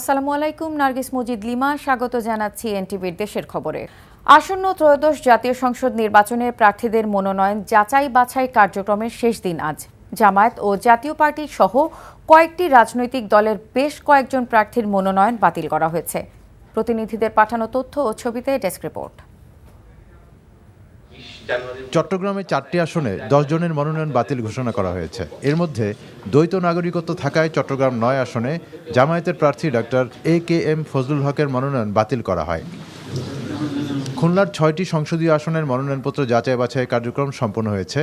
আসসালামু আলাইকুম, নার্গিস মুজিদ লিমা, স্বাগত জানাচ্ছি এনটিভির দেশের খবরে। আসন্ন ত্রয়োদশ জাতীয় সংসদ নির্বাচনে প্রার্থীদের মনোনয়ন যাচাই বাছাই কার্যক্রমের শেষ দিন আজ। জামায়াত ও জাতীয় পার্টি সহ কয়েকটি রাজনৈতিক দলের বেশ কয়েকজন প্রার্থীর মনোনয়ন বাতিল করা হয়েছে। প্রতিনিধিদের পাঠানো তথ্য ও ছবিতে ডেস্ক রিপোর্ট। চট্টগ্রামে চারটি আসনে জনের মনোনয়ন বাতিল ঘোষণা করা হয়েছে। এর মধ্যে দ্বৈত নাগরিকত্ব থাকায় চট্টগ্রাম নয় আসনে জামায়াতের প্রার্থী doctor A K M Fazlul হকের মনোনয়ন বাতিল করা হয়। খুলনার ছয়টি সংসদীয় আসনের মনোনয়নপত্র যাচাই বাছাই কার্যক্রম সম্পন্ন হয়েছে।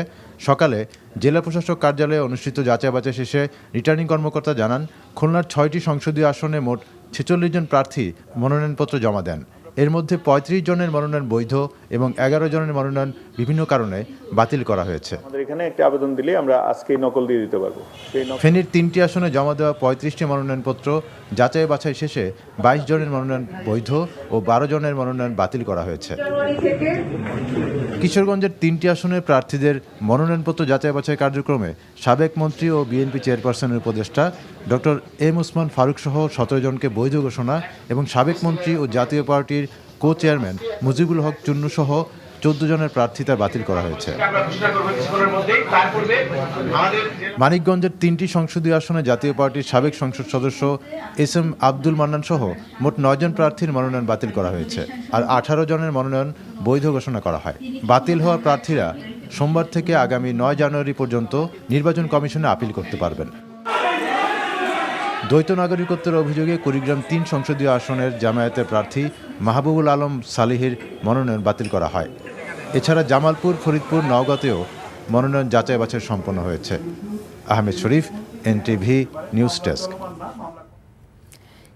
সকালে জেলা প্রশাসক কার্যালয়ে অনুষ্ঠিত যাচাই বাছাই শেষে রিটার্নিং কর্মকর্তা জানান, খুলনার ছয়টি সংসদীয় আসনে মোট ছেচল্লিশ জন প্রার্থী মনোনয়নপত্র জমা দেন। এর মধ্যে ৩৫ জনের মনোনয়ন বৈধ এবং এগারো জনের মনোনয়ন বিভিন্ন কারণে বাতিল করা হয়েছে। আমাদের এখানে একটা আবেদন দিলে আমরা আজকেই নকল দিয়ে দিতে পারব। ফেনীর তিনটি আসনে জমা দেওয়া পঁয়ত্রিশটি মনোনয়নপত্র যাচাই বাছাই শেষে বাইশ জনের মনোনয়ন বৈধ ও বারো জনের মনোনয়ন বাতিল করা হয়েছে। কিশোরগঞ্জের তিনটি আসনের প্রার্থীদের মনোনয়নপত্র যাচাই বাছাই কার্যক্রমে সাবেক মন্ত্রী ও বিএনপি চেয়ারপারসনের উপদেষ্টা ডক্টর এম ওসমান ফারুক সহ সতেরো জনকে বৈধ ঘোষণা এবং সাবেক মন্ত্রী ও জাতীয় পার্টির কো চেয়ারম্যান মুজিবুল হক চুন্নু সহ চোদ্দ জনের প্রার্থিতা বাতিল করা হয়েছে। মানিকগঞ্জের তিনটি সংসদীয় আসনে জাতীয় পার্টির সাবেক সংসদ সদস্য এস এম আব্দুল মান্নান সহ মোট নয়জন প্রার্থীর মনোনয়ন বাতিল করা হয়েছে আর আঠারো জনের মনোনয়ন বৈধ ঘোষণা করা হয়। বাতিল হওয়া প্রার্থীরা সোমবার থেকে আগামী নয় জানুয়ারি পর্যন্ত নির্বাচন কমিশনে আপিল করতে পারবেন। দ্বৈত নাগরিকত্বের অভিযোগে কুড়িগ্রাম তিন সংসদীয় আসনের জামায়াতের প্রার্থী মাহবুবুল আলম সালিহির মনোনয়ন বাতিল করা হয়। এছাড়া জামালপুর, ফরিদপুর, নওগাঁতেও মনোনয়ন যাচাই বাছাই সম্পন্ন হয়েছে। Ahmed Sharif, NTV news desk.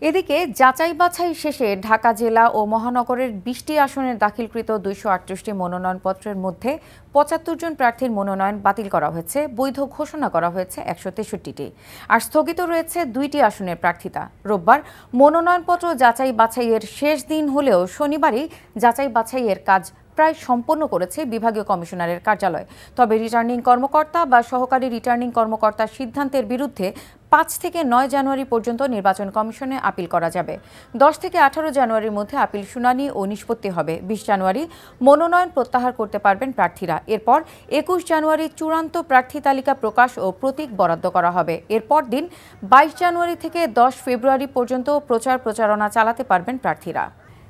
এদিকে যাচাই বাছাই শেষে ঢাকা জেলা ও মহানগরের বিশটি আসনের দাখিলকৃত দুইশো আটত্রিশটি মনোনয়নপত্রের মধ্যে পঁচাত্তর জন প্রার্থীর মনোনয়ন বাতিল করা হয়েছে। বৈধ ঘোষণা করা হয়েছে একশো তেষট্টিটি। আর স্থগিত রয়েছে দুইটি আসনের প্রার্থিতা। রোববার মনোনয়নপত্র যাচাই বাছাইয়ের শেষ দিন হলেও শনিবারই যাচাই বাছাইয়ের কাজ প্রায় সম্পন্ন করেছে বিভাগীয় কমিশনারের কার্যালয়। তবে রিটার্নিং কর্মকর্তা বা সহকারী রিটার্নিং কর্মকর্তার সিদ্ধান্তের বিরুদ্ধে পাঁচ থেকে নয় জানুয়ারি পর্যন্ত নির্বাচন কমিশনে আপিল করা যাবে। দশ থেকে আঠারো জানুয়ারির মধ্যে আপিল শুনানি ও নিষ্পত্তি হবে। বিশ জানুয়ারি মনোনয়ন প্রত্যাহার করতে পারবেন প্রার্থীরা। এরপর একুশ জানুয়ারি চূড়ান্ত প্রার্থী তালিকা প্রকাশ ও প্রতীক বরাদ্দ করা হবে। এরপর দিন বাইশ জানুয়ারি থেকে দশ ফেব্রুয়ারি পর্যন্ত প্রচার প্রচারণা চালাতে পারবেন প্রার্থীরা।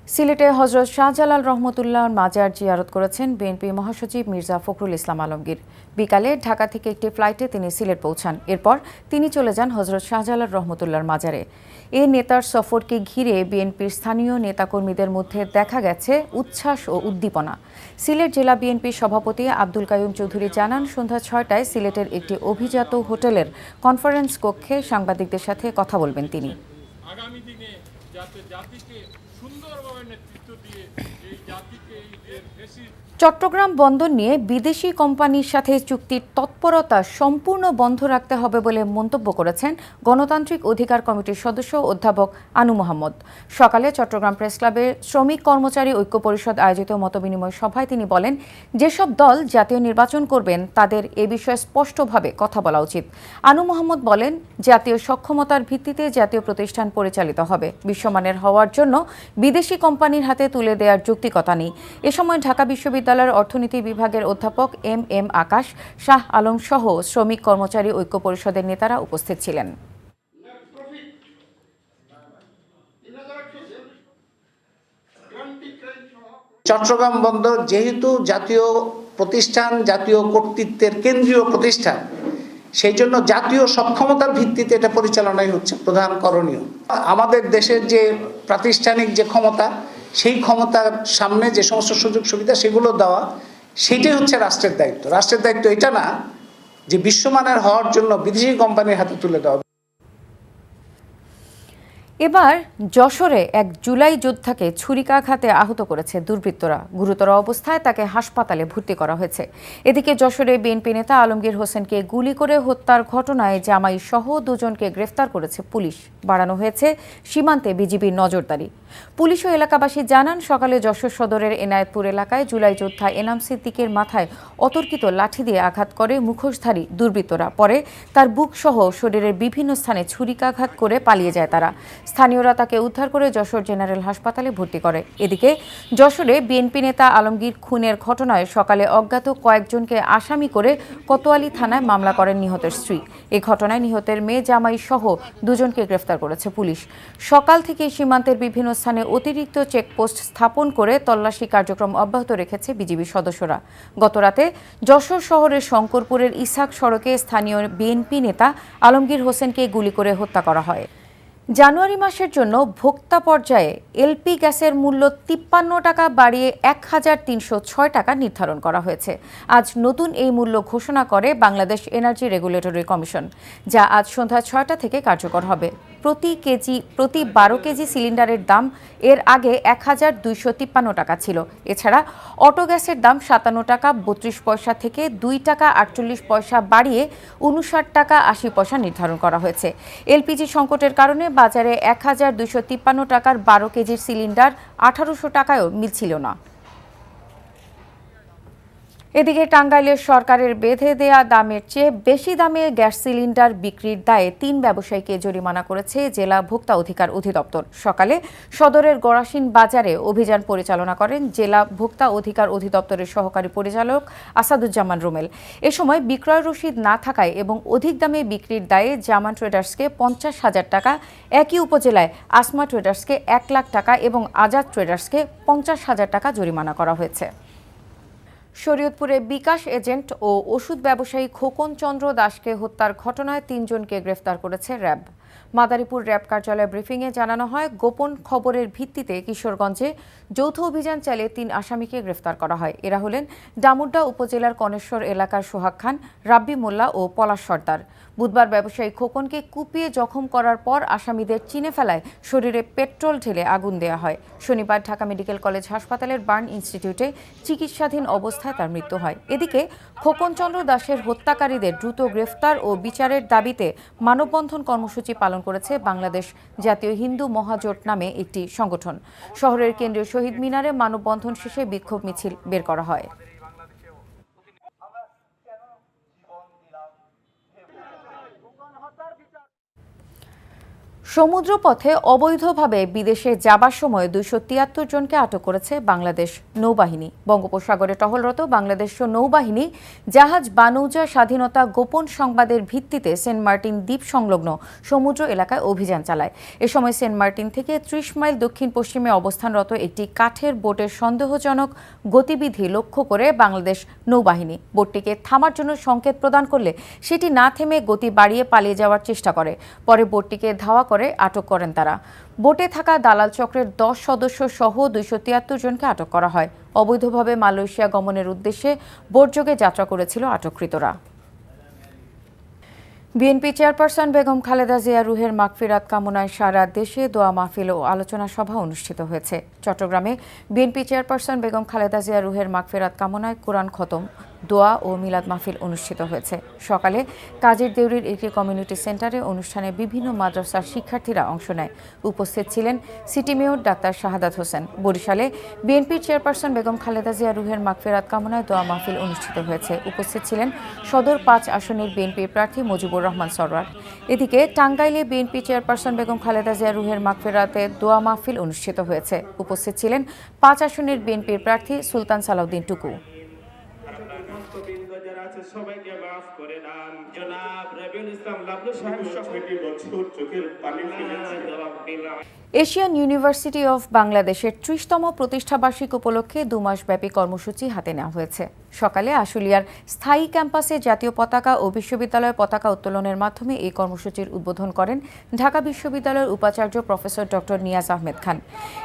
সিলেটে হজরত শাহজালাল রহমতুল্লাহ মাজার জিয়ারত করেছেন বিএনপি মহাসচিব মির্জা ফখরুল ইসলাম আলমগীর। বিকালে ঢাকা থেকে একটি ফ্লাইটে তিনি সিলেট পৌঁছান। এরপর তিনি চলে যান হজরত শাহজালাল রহমতুল্লাহর মাজারে। এ নেতার সফরকে ঘিরে বিএনপির স্থানীয় নেতাকর্মীদের মধ্যে দেখা গেছে উচ্ছ্বাস ও উদ্দীপনা। সিলেট জেলা বিএনপির সভাপতি আব্দুল কাইয়ুম চৌধুরী জানান, সন্ধ্যা ছয়টায় সিলেটের একটি অভিজাত হোটেলের কনফারেন্স কক্ষে সাংবাদিকদের সাথে কথা বলবেন তিনি। আগামী দিনে যাতে জাতিকে চট্টগ্রাম বন্দর নিয়ে বিদেশি কোম্পানির সাথে চুক্তির তৎপরতা সম্পূর্ণ বন্ধ রাখতে হবে বলে মন্তব্য করেছেন গণতান্ত্রিক অধিকার কমিটির সদস্য অধ্যাপক আনু মোহাম্মদ। সকালে চট্টগ্রাম প্রেস ক্লাবে শ্রমিক কর্মচারী ঐক্য পরিষদ আয়োজিত মতবিনিময় সভায় তিনি বলেন, যেসব দল জাতীয় নির্বাচন করবেন তাদের এ বিষয়ে স্পষ্টভাবে কথা বলা উচিত। আনু মোহাম্মদ বলেন, জাতীয় সক্ষমতার ভিত্তিতে জাতীয় প্রতিষ্ঠান পরিচালিত হবে। বিশ্বমানের হওয়ার জন্য বিদেশি কোম্পানির হাতে তুলে দেওয়ার যৌক্তিকতা নেই। এ সময় ঢাকা বিশ্ববিদ্যালয়ের অর্থনীতি বিভাগের অধ্যাপক এম এম আকাশ, শাহ আলম সহ শ্রমিক কর্মচারী ঐক্য পরিষদের নেতারা উপস্থিত ছিলেন। চট্টগ্রাম বন্দর যেহেতু জাতীয় প্রতিষ্ঠান, জাতীয় কর্তৃত্বের কেন্দ্রীয় প্রতিষ্ঠান সেই জন্য জাতীয় সক্ষমতার ভিত্তিতে এটা পরিচালনাই হচ্ছে প্রধান করণীয়। আমাদের দেশের যে প্রাতিষ্ঠানিক যে ক্ষমতা, সেই ক্ষমতার সামনে যে সমস্ত সুযোগ সুবিধা সেগুলো দেওয়া, সেটাই হচ্ছে রাষ্ট্রের দায়িত্ব। রাষ্ট্রের দায়িত্ব এটা না যে বিশ্বমানের হওয়ার জন্য বিদেশি কোম্পানির হাতে তুলে দেওয়া। এবার যশোরে এক জুলাই যোদ্ধাকে ছুরিকাঘাতে আহত করেছে দুর্বৃত্তরা। গুরুতর অবস্থায় তাকে হাসপাতালে ভর্তি করা হয়েছে। এদিকে যশোরে বিএনপি নেতা আলমগীর হোসেনকে গুলি করে হত্যার ঘটনায় জামাই সহ দুজনকে গ্রেফতার করেছে পুলিশ। বাড়ানো হয়েছে সীমান্তে বিজিবির নজরদারি। পুলিশ ও এলাকাবাসী জানান, সকালে যশোর সদরের এনায়েতপুর এলাকায় জুলাই যোদ্ধা এনাম সিদ্দিকের মাথায় অতর্কিত লাঠি দিয়ে আঘাত করে মুখোশধারী দুর্বৃত্তরা। পরে তার বুক সহ শরীরের বিভিন্ন স্থানে ছুরিকাঘাত করে পালিয়ে যায় তারা। স্থানীয়রা তাকে উদ্ধার করে যশোর জেনারেল হাসপাতালে ভর্তি করে। এদিকে যশোরে বিএনপি নেতা আলমগীর খুনের ঘটনায় সকালে অজ্ঞাত কয়েকজনকে আসামি করে কোতোয়ালি থানায় মামলা করেন নিহতের স্ত্রী। এ ঘটনায় নিহতের মেয়ে জামাই সহ দুজনকে গ্রেফতার করেছে পুলিশ। সকাল থেকে সীমান্তের বিভিন্ন স্থানে অতিরিক্ত চেকপোস্ট স্থাপন করে তল্লাশি কার্যক্রম অব্যাহত রেখেছে বিজিবি সদস্যরা। গতরাতে যশোর শহরের শঙ্করপুরের ইসাক সড়কে স্থানীয় বিএনপি নেতা আলমগীর হোসেনকে গুলি করে হত্যা করা হয়। জানুয়ারি মাসের জন্য ভোক্তা পর্যায়ে এলপি গ্যাসের মূল্য তিপ্পান্ন টাকা বাড়িয়ে এক হাজার তিনশো ছয় টাকা নির্ধারণ করা হয়েছে। আজ নতুন এই মূল্য ঘোষণা করে বাংলাদেশ এনার্জি রেগুলেটরি কমিশন, যা আজ সন্ধ্যা ছয়টা থেকে কার্যকর হবে। প্রতি কেজি, প্রতি বারো কেজি সিলিন্ডারের দাম এর আগে এক হাজার দুইশো তিপ্পান্ন টাকা ছিল। এছাড়া অটো গ্যাসের দাম সাতান্ন টাকা, বত্রিশ পয়সা থেকে দুই টাকা আটচল্লিশ পয়সা বাড়িয়ে উনষাট টাকা আশি পয়সা নির্ধারণ করা হয়েছে। এলপিজি সংকটের কারণে বাজারে এক হাজার দুইশো তিপ্পান্ন টাকার বারো কেজির সিলিন্ডার আঠারোশো টাকায়ও মিলছিল না। এদিকে টাঙ্গাইলের সরকারের বেঁধে দেয়া দামের চেয়ে বেশি দামে গ্যাস সিলিন্ডার বিক্রির দায়ে তিন ব্যবসায়ীকে জরিমানা করেছে জেলা ভোক্তা অধিকার অধিদপ্তর। সকালে সদরের গড়াসিন বাজারে অভিযান পরিচালনা করেন জেলা ভোক্তা অধিকার অধিদপ্তরের সহকারী পরিচালক আসাদুজ্জামান রুমেল। এ সময় বিক্রয় রসিদ না থাকায় এবং অধিক দামে বিক্রির দায়ে জামান ট্রেডার্সকে পঞ্চাশ হাজার টাকা, একই উপজেলায় আসমা ট্রেডার্সকে এক লাখ টাকা এবং আজাদ ট্রেডার্সকে পঞ্চাশ হাজার টাকা জরিমানা করা হয়েছে। শরীয়তপুরে বিকাশ এজেন্ট ও ওষুধ ব্যবসায়ী খোকন চন্দ্র দাসকে হত্যার ঘটনায় তিনজনকে গ্রেফতার করেছে র্যাব। মাদারীপুর র্যাব কার্যালয়ে ব্রিফিংয়ে জানানো হয়, গোপন খবরের ভিত্তিতে কিশোরগঞ্জে যৌথ অভিযান চালিয়ে তিন আসামিকে গ্রেফতার করা হয়। এরা হলেন ডামুড্ডা উপজেলার কনেশ্বর এলাকার সোহাগ খান, রাব্বি মোল্লা ও পলাশ সর্দার। বুধবার ব্যবসায়ী খোকনকে কুপিয়ে জখম করার পর আসামিদের চিনে ফেলায় শরীরে পেট্রোল ঢেলে আগুন দেয়া হয়। শনিবার ঢাকা মেডিকেল কলেজ হাসপাতালের বার্ন ইনস্টিটিউটে চিকিৎসাধীন অবস্থায় তার মৃত্যু হয়। এদিকে খোকন চন্দ্র দাসের হত্যাকারীদের দ্রুত গ্রেফতার ও বিচারের দাবিতে মানববন্ধন কর্মসূচি পালন করেছে বাংলাদেশ জাতীয় হিন্দু মহাজোট নামে একটি সংগঠন। শহরের কেন্দ্রীয় শহীদ মিনারে মানববন্ধন শেষে বিক্ষোভ মিছিল বের করা হয়। সমুদ্রপথে অবৈধভাবে বিদেশে যাবার সময় দুইশো তিয়াত্তর জনকে আটক করেছে বাংলাদেশ নৌবাহিনী। বঙ্গোপসাগরে টহলরত বাংলাদেশ নৌবাহিনী জাহাজ বানৌজা স্বাধীনতা গোপন সংবাদের ভিত্তিতে সেন্ট মার্টিন দ্বীপ সংলগ্ন সমুদ্র এলাকায় অভিযান চালায়। এ সময় সেন্ট মার্টিন থেকে ত্রিশ মাইল দক্ষিণ পশ্চিমে অবস্থানরত একটি কাঠের বোটের সন্দেহজনক গতিবিধি লক্ষ্য করে বাংলাদেশ নৌবাহিনী। বোটটিকে থামার জন্য সংকেত প্রদান করলে সেটি না থেমে গতি বাড়িয়ে পালিয়ে যাওয়ার চেষ্টা করে। পরে বোটটিকে ধাওয়া করে আটক করেন তারা। বোটে থাকা দালাল চক্রের দশ সদস্য সহ দুইশো তিয়াত্তর জনকে আটক করা হয়। অবৈধভাবে মালয়েশিয়া গমনের উদ্দেশ্যে বোটযোগে যাত্রা করেছিল আটককৃতরা। বিএনপি চেয়ারপারসন বেগম খালেদা জিয়া রুহের মাগফিরাত কামনায় সারা দেশে দোয়া মাহফিল ও আলোচনা সভা অনুষ্ঠিত হয়েছে। চট্টগ্রামে বিএনপি চেয়ারপারসন বেগম খালেদা জিয়া রুহের মাগফিরাত কামনায় কোরআন খতম। দোয়া ও মিলাদ মাহফিল অনুষ্ঠিত হয়েছে। সকালে কাজের দেউরির একটি কমিউনিটি সেন্টারে অনুষ্ঠানে বিভিন্ন মাদ্রাসার শিক্ষার্থীরা অংশ নেয়। উপস্থিত ছিলেন city mayor doctor Shahadat Hossain. বরিশালে বিএনপির চেয়ারপারসন বেগম খালেদা জিয়া রুহের মাগফিরাত কামনায় দোয়া মাহফিল অনুষ্ঠিত হয়েছে। উপস্থিত ছিলেন সদর পাঁচ আসনের বিএনপির প্রার্থী মুজিবুর রহমান সরওয়ার। এদিকে টাঙ্গাইলে বিএনপি চেয়ারপারসন বেগম খালেদা জিয়া রুহের মাগফিরাতে দোয়া মাহফিল অনুষ্ঠিত হয়েছে। উপস্থিত ছিলেন পাঁচ আসনের বিএনপির প্রার্থী সুলতান সালাউদ্দিন টুকু। ভক্তবৃন্দ যারা আছে সবাইকে মাফ করে দান। জনাব রবিউল ইসলাম লাবলু সাহেব সকলটি বছর চোখের পানি এশিয়ান ইউনিভার্সিটি অফ বাংলাদেশের ত্রিশতম প্রতিষ্ঠাবার্ষিক উপলক্ষে দু মাসব্যাপী কর্মসূচি হাতে নেওয়া হয়েছে। সকালে আশুলিয়ার স্থায়ী ক্যাম্পাসে জাতীয় পতাকা ও বিশ্ববিদ্যালয় পতাকা উত্তোলনের মাধ্যমে এই কর্মসূচির উদ্বোধন করেন ঢাকা বিশ্ববিদ্যালয়ের উপাচার্য প্রফেসর ডক্টর নিয়াজ আহমেদ খান।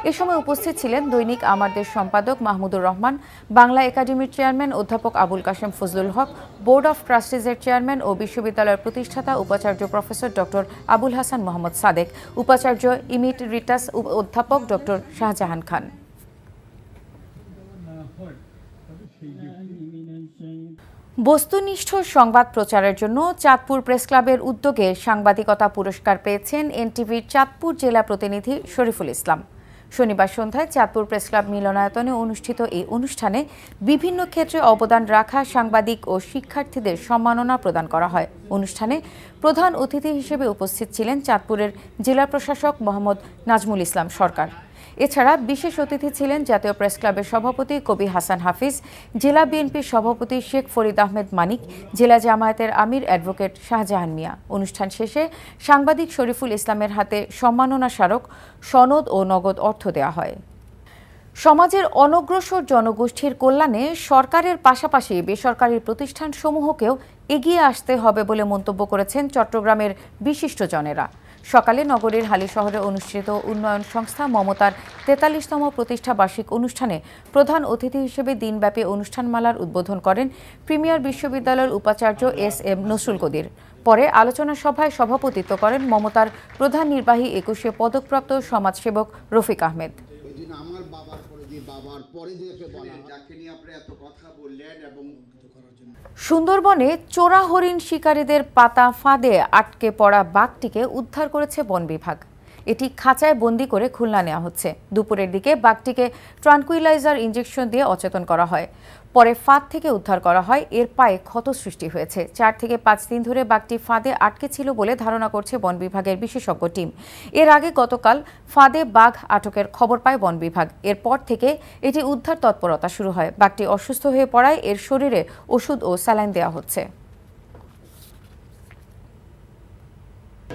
এ সময় উপস্থিত ছিলেন দৈনিক আমাদের সম্পাদক মাহমুদুর রহমান, বাংলা একাডেমির চেয়ারম্যান অধ্যাপক আবুল কাশেম ফজলুল হক, বোর্ড অফ ট্রাস্টিজের চেয়ারম্যান ও বিশ্ববিদ্যালয়ের প্রতিষ্ঠাতা উপাচার্য প্রফেসর ডক্টর আবুল হাসান মোহাম্মদ সাদেক, উপাচার্য ইমিট রিটাস অধ্যাপক ডক্টর শাহজাহান খান। বস্তুনিষ্ঠ সংবাদ প্রচারের জন্য চাঁদপুর প্রেস ক্লাবের উদ্যোগে সাংবাদিকতা পুরস্কার পেয়েছেন এনটিভির চাঁদপুর জেলা প্রতিনিধি শরীফুল ইসলাম। শনিবার সন্ধ্যায় চাঁদপুর প্রেস ক্লাব মিলনায়তনে অনুষ্ঠিত এই অনুষ্ঠানে বিভিন্ন ক্ষেত্রে অবদান রাখা সাংবাদিক ও শিক্ষার্থীদের সম্মাননা প্রদান করা হয়। অনুষ্ঠানে প্রধান অতিথি হিসেবে উপস্থিত ছিলেন চাঁদপুরের জেলা প্রশাসক মোহাম্মদ নাজমুল ইসলাম সরকার। এছাড়া বিশেষ অতিথি ছিলেন জাতীয় প্রেস ক্লাবের সভাপতি কবি হাসান হাফিজ, জেলা বিএনপির সভাপতি শেখ ফরিদ আহমেদ মানিক, জেলা জামায়াতের আমির অ্যাডভোকেট শাহজাহান মিয়া। অনুষ্ঠান শেষে সাংবাদিক শরীফুল ইসলামের হাতে সম্মাননা স্মারক, সনদ ও নগদ অর্থ দেওয়া হয়। সমাজের অনগ্রসর জনগোষ্ঠীর কল্যাণে সরকারের পাশাপাশি বেসরকারি প্রতিষ্ঠানসমূহকেও এগিয়ে আসতে হবে বলে মন্তব্য করেছেন চট্টগ্রামের বিশিষ্টজনেরা। সকালে নগরের হালি শহরে অনুষ্ঠিত উন্নয়ন সংস্থা মমতার তেতাল্লিশতম প্রতিষ্ঠা বার্ষিক অনুষ্ঠানে প্রধান অতিথি হিসেবে দিনব্যাপী অনুষ্ঠানমালার উদ্বোধন করেন প্রিমিয়ার বিশ্ববিদ্যালয়ের উপাচার্য এস এম নসরুল কদির। পরে আলোচনা সভায় সভাপতিত্ব করেন মমতার প্রধান নির্বাহী একুশে পদকপ্রাপ্ত সমাজসেবক রফিক আহমেদ। আমার বাবার পরে যে বাবার পরে বলা যাকে নিয়ে আপনি এত কথা বললেন এবং সুন্দরবনে চোরা হরিণ শিকারীদের পাতা ফাঁদে আটকে পড়া বাঘটিকে উদ্ধার করেছে বন বিভাগ। এটি খাঁচায় বন্দি করে খুলনা নেওয়া হচ্ছে। দুপুরের দিকে বাঘটিকে ট্রানকুইলাইজার ইঞ্জেকশন দিয়ে অচেতন করা হয়। পরে ফাঁদ থেকে উদ্ধার করা হয়। এর পায়ে ক্ষত সৃষ্টি হয়েছে। চার থেকে পাঁচ দিন ধরে বাঘটি ফাঁদে আটকে ছিল বলে ধারণা করছে বন বিভাগের বিশেষজ্ঞ টিম। এর আগে গতকাল ফাঁদে বাঘ আটকের খবর পায় বন বিভাগ। এরপর থেকে এটি উদ্ধার তৎপরতা শুরু হয়। বাঘটি অসুস্থ হয়ে পড়ায় এর শরীরে ওষুধ ও স্যালাইন দেওয়া হচ্ছে।